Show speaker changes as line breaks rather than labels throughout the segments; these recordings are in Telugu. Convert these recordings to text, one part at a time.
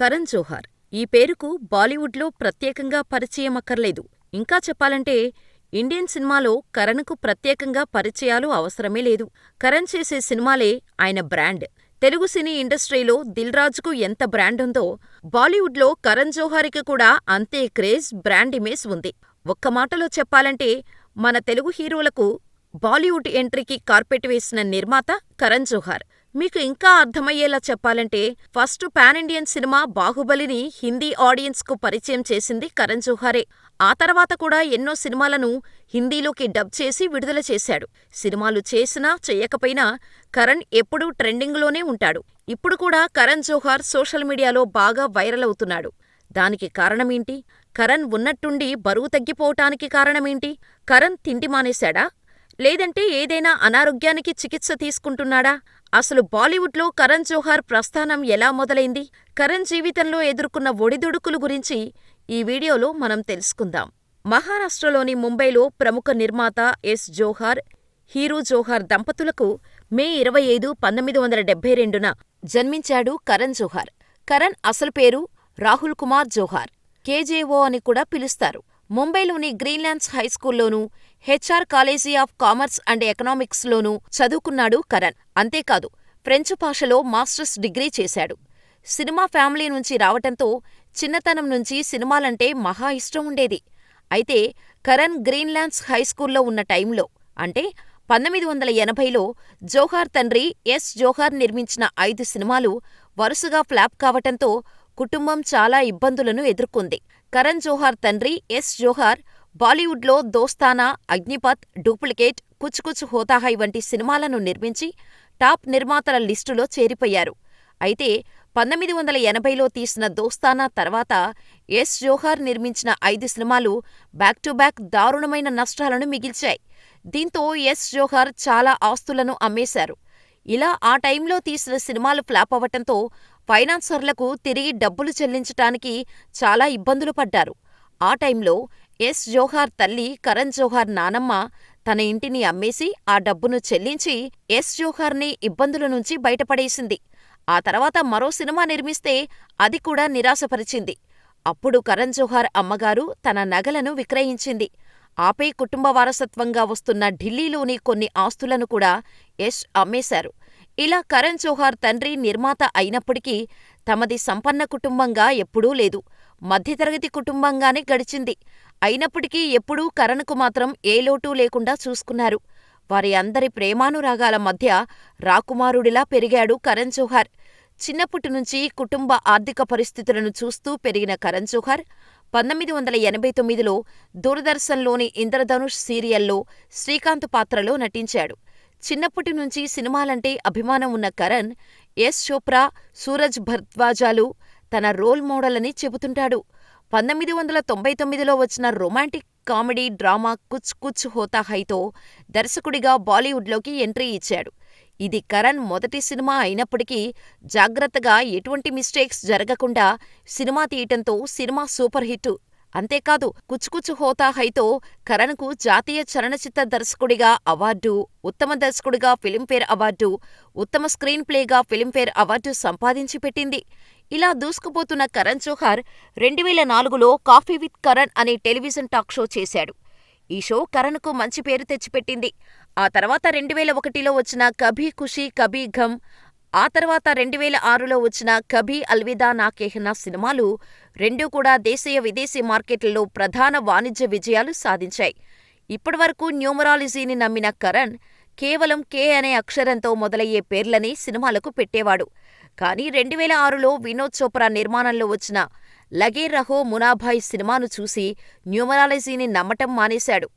కరణ్ జోహార్ ఈ పేరుకు బాలీవుడ్లో ప్రత్యేకంగా పరిచయమక్కర్లేదు ఇంకా చెప్పాలంటే ఇండియన్ సినిమాలో కరణ్కు ప్రత్యేకంగా పరిచయాలు అవసరమే లేదు. కరణ్ చేసే సినిమాలే ఆయన బ్రాండ్. తెలుగు సినీ ఇండస్ట్రీలో దిల్ రాజుకు ఎంత బ్రాండుందో బాలీవుడ్లో కరణ్ జోహార్కి కూడా అంతే క్రేజ్, బ్రాండ్ ఇమేజ్ ఉంది. ఒక్క మాటలో చెప్పాలంటే మన తెలుగు హీరోలకు బాలీవుడ్ ఎంట్రీకి కార్పెట్ వేసిన నిర్మాత కరణ్ జోహార్. మీకు ఇంకా అర్థమయ్యేలా చెప్పాలంటే ఫస్ట్ పాన్ ఇండియన్ సినిమా బాహుబలిని హిందీ ఆడియన్స్కు పరిచయం చేసింది కరణ్ జోహారే. ఆ తర్వాత కూడా ఎన్నో సినిమాలను హిందీలోకి డబ్ చేసి విడుదల చేశాడు. సినిమాలు చేసినా చెయ్యకపోయినా కరణ్ ఎప్పుడూ ట్రెండింగులోనే ఉంటాడు. ఇప్పుడు కూడా కరణ్ జోహార్ సోషల్ మీడియాలో బాగా వైరల్ అవుతున్నాడు. దానికి కారణమేంటి? కరణ్ ఉన్నట్టుండి బరువు తగ్గిపోవటానికి కారణమేంటి? కరణ్ తిండి మానేశాడా? లేదంటే ఏదైనా అనారోగ్యానికి చికిత్స తీసుకుంటున్నాడా? అసలు బాలీవుడ్లో కరణ్ జోహార్ ప్రస్థానం ఎలా మొదలైంది? కరణ్ జీవితంలో ఎదుర్కొన్న ఒడిదుడుకులు గురించి ఈ వీడియోలో మనం తెలుసుకుందాం. మహారాష్ట్రలోని ముంబైలో ప్రముఖ నిర్మాత ఎస్. జోహార్, హీరూ జోహార్ దంపతులకు మే ఇరవై ఐదు, పంతొమ్మిది వందల డెబ్బై రెండున జన్మించాడు కరణ్ జోహార్. కరణ్ అసలు పేరు రాహుల్ కుమార్ జోహార్. కేజేఓ అని కూడా పిలుస్తారు. ముంబైలోని Greenlands హైస్కూల్లోనూ, HR college of commerce and ఎకనామిక్స్లోనూ చదువుకున్నాడు కరణ్. అంతేకాదు ఫ్రెంచ్ భాషలో మాస్టర్స్ డిగ్రీ చేశాడు. సినిమా ఫ్యామిలీ నుంచి రావటంతో చిన్నతనం నుంచి సినిమాలంటే మహా ఇష్టం ఉండేది. అయితే కరణ్ గ్రీన్లాండ్స్ హైస్కూల్లో ఉన్న టైంలో అంటే పంతొమ్మిది వందల ఎనభైలో జోహార్ తండ్రి ఎస్. జోహార్ నిర్మించిన ఐదు సినిమాలు వరుసగా ఫ్లాప్ కావటంతో కుటుంబం చాలా ఇబ్బందులను ఎదుర్కొంది. కరణ్ జోహార్ తండ్రి ఎస్. జోహార్ బాలీవుడ్లో దోస్తానా, అగ్నిపథ్, డూప్లికేట్, కుచ్ కుచ్ హోతా హై వంటి సినిమాలను నిర్మించి టాప్ నిర్మాతల లిస్టులో చేరిపోయారు. అయితే పంతొమ్మిది వందల ఎనభైలో తీసిన దోస్తానా తర్వాత ఎస్. జోహార్ నిర్మించిన ఐదు సినిమాలు బ్యాక్ టు బ్యాక్ దారుణమైన నష్టాలను మిగిల్చాయి. దీంతో ఎస్. జోహార్ చాలా ఆస్తులను అమ్మేశారు. ఇలా ఆ టైంలో తీసిన సినిమాలు ఫ్లాప్ అవ్వటంతో ఫైనాన్సర్లకు తిరిగి డబ్బులు చెల్లించటానికి చాలా ఇబ్బందులు పడ్డారు. ఆ టైంలో ఎస్. జోహార్ తల్లి కరణ్ జోహార్ నానమ్మ తన ఇంటిని అమ్మేసి ఆ డబ్బును చెల్లించి ఎస్. జోహార్ని ఇబ్బందుల నుంచి బయటపడేసింది. ఆ తర్వాత మరో సినిమా నిర్మిస్తే అది కూడా నిరాశపరిచింది. అప్పుడు కరణ్ జోహార్ అమ్మగారు తన నగలను విక్రయించింది. ఆపై కుటుంబ వారసత్వంగా వస్తున్న ఢిల్లీలోని కొన్ని ఆస్తులను కూడా యష్ అమ్మేశారు. ఇలా కరణ్ జోహార్ తండ్రి నిర్మాత అయినప్పటికీ తమది సంపన్న కుటుంబంగా ఎప్పుడూ లేదు. మధ్యతరగతి కుటుంబంగానే గడిచింది. అయినప్పటికీ ఎప్పుడూ కరణ్కు మాత్రం ఏ లోటూ లేకుండా చూసుకున్నారు. వారి అందరి ప్రేమానురాగాల మధ్య రాకుమారుడిలా పెరిగాడు కరణ్ జోహార్. చిన్నప్పటి నుంచి కుటుంబ ఆర్థిక పరిస్థితులను చూస్తూ పెరిగిన కరణ్ జోహార్ పంతొమ్మిది వందల ఎనభై తొమ్మిదిలో దూరదర్శన్లోని ఇంద్రధనుష్ సీరియల్లో శ్రీకాంత్ పాత్రలో నటించాడు. చిన్నప్పటి నుంచి సినిమాలంటే అభిమానం ఉన్న కరణ్ యశ్ చోప్రా, సూరజ్ భరద్వాజలు తన రోల్ మోడలని చెబుతుంటాడు. పంతొమ్మిది వందల తొంభై తొమ్మిదిలో వచ్చిన romantic comedy drama Kuch Kuch Hota హైతో దర్శకుడిగా బాలీవుడ్లోకి ఎంట్రీ ఇచ్చాడు. ఇది కరణ్ మొదటి సినిమా అయినప్పటికీ జాగ్రత్తగా ఎటువంటి మిస్టేక్స్ జరగకుండా సినిమా తీయటంతో సినిమా సూపర్ హిట్. అంతేకాదు కుచ్ కుచ్ హోతా హైతో కరణ్కు జాతీయ చలనచిత్ర దర్శకుడిగా అవార్డు, ఉత్తమ దర్శకుడిగా ఫిలింఫేర్ అవార్డు, ఉత్తమ స్క్రీన్ ప్లేగా ఫిలింఫేర్ అవార్డు సంపాదించి పెట్టింది. ఇలా దూసుకుపోతున్న కరణ్ జోహార్ రెండువేల నాలుగులో కాఫీ విత్ కరణ్ అనే టెలివిజన్ టాక్ షో చేశాడు. ఈ షో కరణ్కు మంచి పేరు తెచ్చిపెట్టింది. ఆ తర్వాత రెండువేల ఒకటిలో వచ్చిన కభీ ఖుషీ కభీ ఘమ్, ఆ తర్వాత రెండువేల ఆరులో వచ్చిన కభీ అల్విదా నా సినిమాలు రెండూ కూడా దేశీయ, విదేశీ మార్కెట్లలో ప్రధాన వాణిజ్య విజయాలు సాధించాయి. ఇప్పటివరకు న్యూమరాలజీని నమ్మిన కరణ్ కేవలం కే అనే అక్షరంతో మొదలయ్యే పేర్లనే సినిమాలకు పెట్టేవాడు. కానీ రెండువేల ఆరులో వినోద్ చోప్రా నిర్మాణంలో వచ్చిన లగే రహో మునాభాయ్ సినిమాను చూసి న్యూమరాలజీని నమ్మటం మానేశాడు.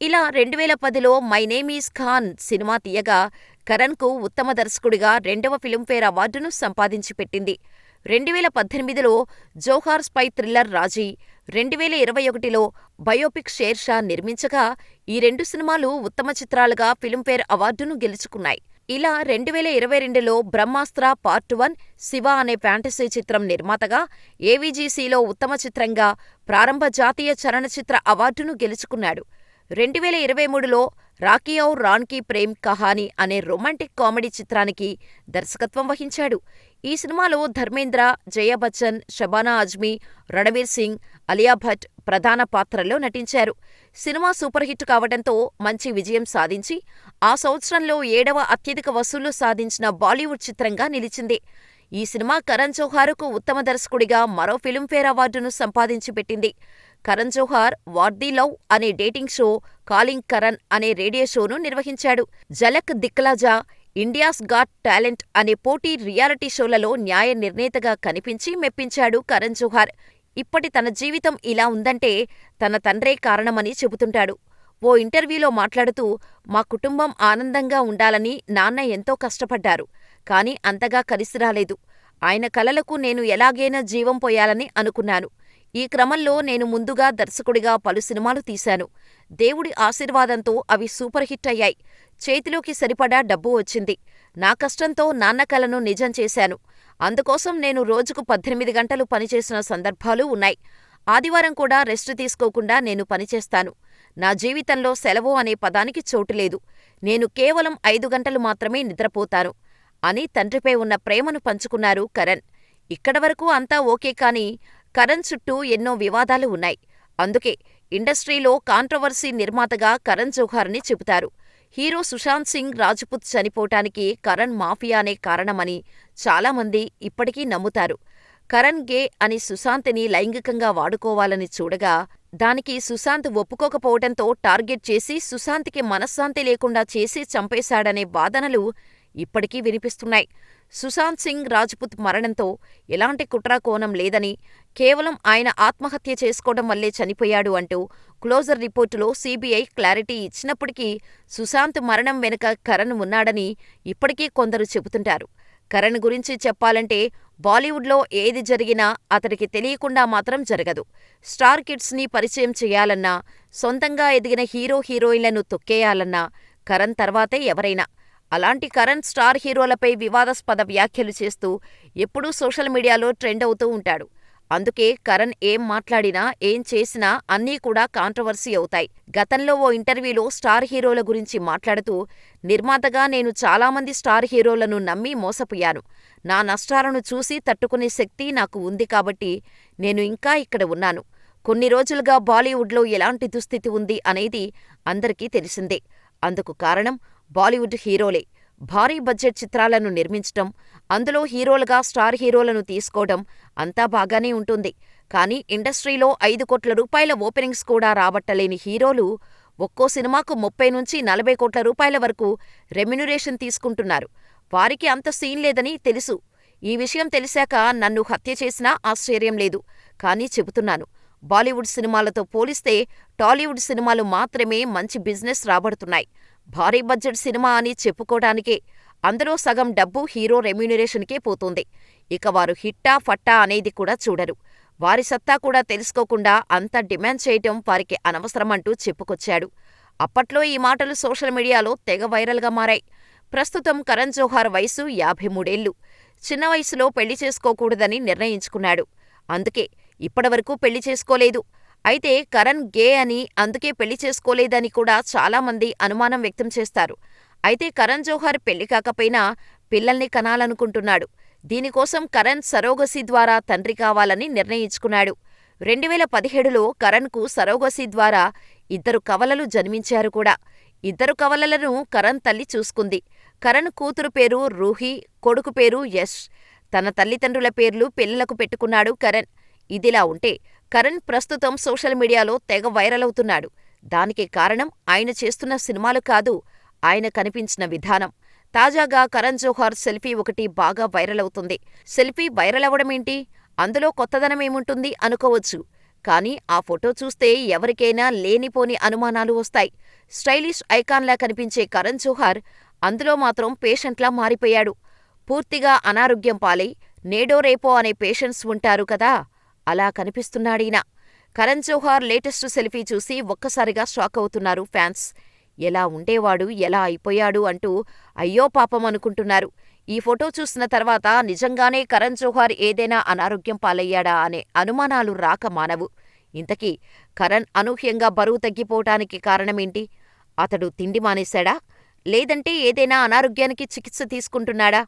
ఇలా రెండువేల పదిలో my name is Khan cinema తీయగా కరణ్కు ఉత్తమ దర్శకుడిగా రెండవ ఫిల్మ్ఫేర్ అవార్డును సంపాదించి పెట్టింది. రెండువేల పద్దెనిమిదిలో జోహార్ స్పై థ్రిల్లర్ రాజీ, రెండువేల ఇరవై ఒకటిలో బయోపిక్ షేర్షా నిర్మించగా ఈ రెండు సినిమాలు ఉత్తమ చిత్రాలుగా ఫిల్మ్ఫేర్ అవార్డును గెలుచుకున్నాయి. ఇలా రెండు వేల ఇరవై రెండులో బ్రహ్మాస్త్ర పార్ట్ వన్, శివ అనే ఫ్యాంటసీ చిత్రం నిర్మాతగా ఏవీజీసీలో ఉత్తమ చిత్రంగా ప్రారంభ జాతీయ చలనచిత్ర అవార్డును గెలుచుకున్నాడు. రెండువేల ఇరవై మూడులో రాకీ ఔర్ రాన్కీ ప్రేమ్ కహానీ అనే రొమాంటిక్ కామెడీ చిత్రానికి దర్శకత్వం వహించాడు. ఈ సినిమాలో ధర్మేంద్ర, జయా బచ్చన్, షబానా అజ్మీ, రణవీర్ సింగ్, అలియా భట్ ప్రధాన పాత్రల్లో నటించారు. సినిమా సూపర్ హిట్ కావడంతో మంచి విజయం సాధించి, ఆ సంవత్సరంలో ఏడవ అత్యధిక వసూళ్ళు సాధించిన బాలీవుడ్ చిత్రంగా నిలిచింది. ఈ సినిమా కరణ్ జోహార్కు ఉత్తమ దర్శకుడిగా మరో ఫిల్మ్ఫేర్ అవార్డును సంపాదించి పెట్టింది. Karan Johar what the love అనే డేటింగ్ షో, కాలింగ్ కరణ్ అనే రేడియో షోను నిర్వహించాడు. Jhalak Dikhla Jaa, India's got talent అనే పోటీ రియాలిటీ షోలలో న్యాయ నిర్ణేతగా కనిపించి మెప్పించాడు కరణ్ జోహార్. ఇప్పటి తన జీవితం ఇలా ఉందంటే తన తండ్రే కారణమని చెబుతుంటాడు. ఓ ఇంటర్వ్యూలో మాట్లాడుతూ మా కుటుంబం ఆనందంగా ఉండాలని నాన్న ఎంతో కష్టపడ్డారు. కానీ అంతగా కలిసి రాలేదు ఆయన కలలకు నేను ఎలాగైనా జీవం పోయాలని అనుకున్నాను. ఈ క్రమంలో నేను ముందుగా దర్శకుడిగా పలు సినిమాలు తీశాను. దేవుడి ఆశీర్వాదంతో అవి సూపర్ హిట్ అయ్యాయి. చేతిలోకి సరిపడా డబ్బు వచ్చింది. నా కష్టంతో నాన్న కలను నిజం చేశాను. అందుకోసం నేను రోజుకు పద్దెనిమిది గంటలు పనిచేసిన సందర్భాలూ ఉన్నాయి. ఆదివారం కూడా రెస్ట్ తీసుకోకుండా నేను పనిచేస్తాను. నా జీవితంలో సెలవు అనే పదానికి చోటులేదు. నేను కేవలం ఐదు గంటలు మాత్రమే నిద్రపోతాను అని తండ్రిపై ఉన్న ప్రేమను పంచుకున్నారు కరణ్. ఇక్కడవరకు అంతా ఓకే కానీ కరణ్ చుట్టూ ఎన్నో వివాదాలు ఉన్నాయి. అందుకే ఇండస్ట్రీలో కాంట్రవర్సీ నిర్మాతగా కరణ్ జోహార్ని చెబుతారు. హీరో సుశాంత్ సింగ్ రాజ్పుత్ చనిపోవటానికి కరణ్ మాఫియానే కారణమని చాలామంది ఇప్పటికీ నమ్ముతారు. కరణ్ గే అని సుశాంత్ని లైంగికంగా వాడుకోవాలని చూడగా, దానికి సుశాంత్ ఒప్పుకోకపోవటంతో టార్గెట్ చేసి సుశాంత్కి మనశ్శాంతి లేకుండా చేసి చంపేశాడనే వాదనలు ఇప్పటికీ వినిపిస్తున్నాయి. సుశాంత్ సింగ్ రాజ్పుత్ మరణంతో ఎలాంటి కుట్రకోణం లేదని, కేవలం ఆయన ఆత్మహత్య చేసుకోవడం వల్లే చనిపోయాడు అంటూ క్లోజర్ రిపోర్టులో సీబీఐ క్లారిటీ ఇచ్చినప్పటికీ సుశాంత్ మరణం వెనుక కరణ్ ఉన్నాడని ఇప్పటికీ కొందరు చెబుతుంటారు. కరణ్ గురించి చెప్పాలంటే బాలీవుడ్లో ఏది జరిగినా అతడికి తెలియకుండా మాత్రం జరగదు. స్టార్ కిడ్స్ని పరిచయం చేయాలన్నా సొంతంగా ఎదిగిన హీరో హీరోయిన్లను తొక్కేయాలన్నా కరణ్ తర్వాతే ఎవరైనా. అలాంటి కరణ్ స్టార్ హీరోలపై వివాదాస్పద వ్యాఖ్యలు చేస్తూ ఎప్పుడూ సోషల్ మీడియాలో ట్రెండ్ అవుతూ ఉంటాడు. అందుకే కరణ్ ఏం మాట్లాడినా, ఏం చేసినా అన్నీ కూడా కాంట్రవర్సీ అవుతాయి. గతంలో ఓ ఇంటర్వ్యూలో స్టార్ హీరోల గురించి మాట్లాడుతూ నిర్మాతగా నేను చాలామంది స్టార్ హీరోలను నమ్మి మోసపోయాను. నా నష్టాలను చూసి తట్టుకునే శక్తి నాకు ఉంది కాబట్టి నేను ఇంకా ఇక్కడ ఉన్నాను. కొన్ని రోజులుగా బాలీవుడ్లో ఎలాంటి దుస్థితి ఉంది అనేది అందరికీ తెలిసిందే. అందుకు కారణం బాలీవుడ్ హీరోలే. భారీ బడ్జెట్ చిత్రాలను నిర్మించటం, అందులో హీరోలుగా స్టార్ హీరోలను తీసుకోవడం అంతా బాగానే ఉంటుంది. కానీ ఇండస్ట్రీలో ఐదు కోట్ల రూపాయల ఓపెనింగ్స్ కూడా రాబట్టలేని హీరోలు ఒక్కో సినిమాకు ముప్పై నుంచి నలభై కోట్ల రూపాయల వరకు రెమ్యునరేషన్ తీసుకుంటున్నారు. వారికి అంత సీన్ లేదని తెలుసు. ఈ విషయం తెలిసాక నన్ను హత్య చేసినా ఆశ్చర్యం లేదు. కానీ చెబుతున్నాను. బాలీవుడ్ సినిమాలతో పోలిస్తే టాలీవుడ్ సినిమాలు మాత్రమే మంచి బిజినెస్ రాబడుతున్నాయి. భారీ బడ్జెట్ సినిమా అని చెప్పుకోటానికే అందులో సగం డబ్బు హీరో రెమ్యూనరేషన్కే పోతుంది ఇక వారు హిట్టా ఫట్టా అనేది కూడా చూడరు. వారి సత్తా కూడా తెలుసుకోకుండా అంత డిమాండ్ చేయటం వారికి అనవసరమంటూ చెప్పుకొచ్చాడు. అప్పట్లో ఈ మాటలు సోషల్ మీడియాలో తెగ వైరల్గా మారాయి. ప్రస్తుతం కరణ్ జోహార్ వయసు యాభై మూడేళ్ళు. చిన్న వయసులో పెళ్ళి చేసుకోకూడదని నిర్ణయించుకున్నాడు. అందుకే ఇప్పటివరకు పెళ్ళి చేసుకోలేదు. అయితే కరణ్ గే అని, అందుకే పెళ్ళి చేసుకోలేదని కూడా చాలామంది అనుమానం వ్యక్తం చేస్తారు. అయితే కరణ్ జోహర్ పెళ్ళి కాకపోయినా పిల్లల్ని కనాలనుకుంటున్నాడు. దీనికోసం కరణ్ సరోగసీ ద్వారా తండ్రి కావాలని నిర్ణయించుకున్నాడు. రెండువేల పదిహేడులో కరణ్కు సరోగసీ ద్వారా ఇద్దరు కవలలు జన్మించారు కూడా. ఇద్దరు కవలలను కరణ్ తల్లి చూసుకుంది. కరణ్ కూతురు పేరు రూహీ, కొడుకు పేరు యశ్. తన తల్లిదండ్రుల పేర్లు పిల్లలకు పెట్టుకున్నాడు కరణ్. ఇదిలా ఉంటే కరణ్ ప్రస్తుతం సోషల్ మీడియాలో తెగ వైరల్ అవుతున్నాడు. దానికి కారణం ఆయన చేస్తున్న సినిమాలు కాదు, ఆయన కనిపించిన విధానం. తాజాగా కరణ్ జోహార్ సెల్ఫీ ఒకటి బాగా వైరల్ అవుతుంది. సెల్ఫీ వైరల్ అవడమేంటి? అందులో కొత్తదనమేముంటుంది అనుకోవచ్చు. కానీ ఆ ఫోటో చూస్తే ఎవరికైనా లేనిపోని అనుమానాలు వస్తాయి. స్టైలిష్ ఐకాన్లా కనిపించే కరణ్ జోహార్ అందులో మాత్రం పేషెంట్లా మారిపోయాడు. పూర్తిగా అనారోగ్యం పాలై నేడో రేపో అనే పేషెంట్స్ ఉంటారు కదా, అలా కనిపిస్తున్నాడీనా కరణ్ జోహార్ లేటెస్ట్ సెల్ఫీ చూసి ఒక్కసారిగా షాక్ అవుతున్నారు ఫ్యాన్స్. ఎలా ఉండేవాడు ఎలా అయిపోయాడు అంటూ అయ్యో పాపం అనుకుంటున్నారు. ఈ ఫోటో చూసిన తర్వాత నిజంగానే కరణ్ జోహార్ ఏదైనా అనారోగ్యం పాలయ్యాడా అనే అనుమానాలు రాక మానవు. ఇంతకీ కరణ్ అనూహ్యంగా బరువు తగ్గిపోవటానికి కారణమేంటి? అతడు తిండి మానేశాడా? లేదంటే ఏదైనా అనారోగ్యానికి చికిత్స తీసుకుంటున్నాడా?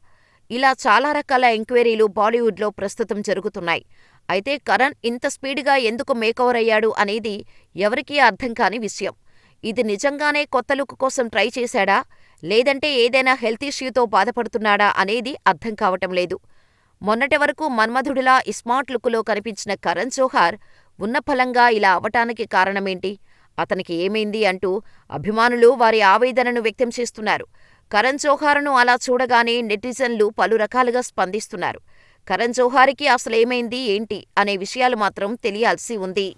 ఇలా చాలా రకాల ఎంక్వైరీలు బాలీవుడ్లో ప్రస్తుతం జరుగుతున్నాయి. అయితే కరణ్ ఇంత స్పీడ్గా ఎందుకు మేకవర్ అయ్యాడు అనేది ఎవరికీ అర్థం కాని విషయం. ఇది నిజంగానే కొత్త లుక్ కోసం ట్రై చేశాడా? లేదంటే ఏదైనా హెల్త్ ఇష్యూతో బాధపడుతున్నాడా అనేది అర్థం కావటం లేదు. మొన్నటి వరకు మన్మధుడిలా ఇస్మార్ట్ లుక్లో కనిపించిన కరణ్ జోహార్ ఉన్నపళంగా ఇలా అవటానికి కారణమేంటి? అతనికి ఏమైంది అంటూ అభిమానులు వారి ఆవేదనను వ్యక్తం చేస్తున్నారు. కరణ్ జోహార్ను అలా చూడగానే నెటిజన్లు పలు రకాలుగా స్పందిస్తున్నారు. కరణ్ జోహార్కి అసలేమైంది ఏంటి అనే విషయాలు మాత్రం తెలియాల్సి ఉంది.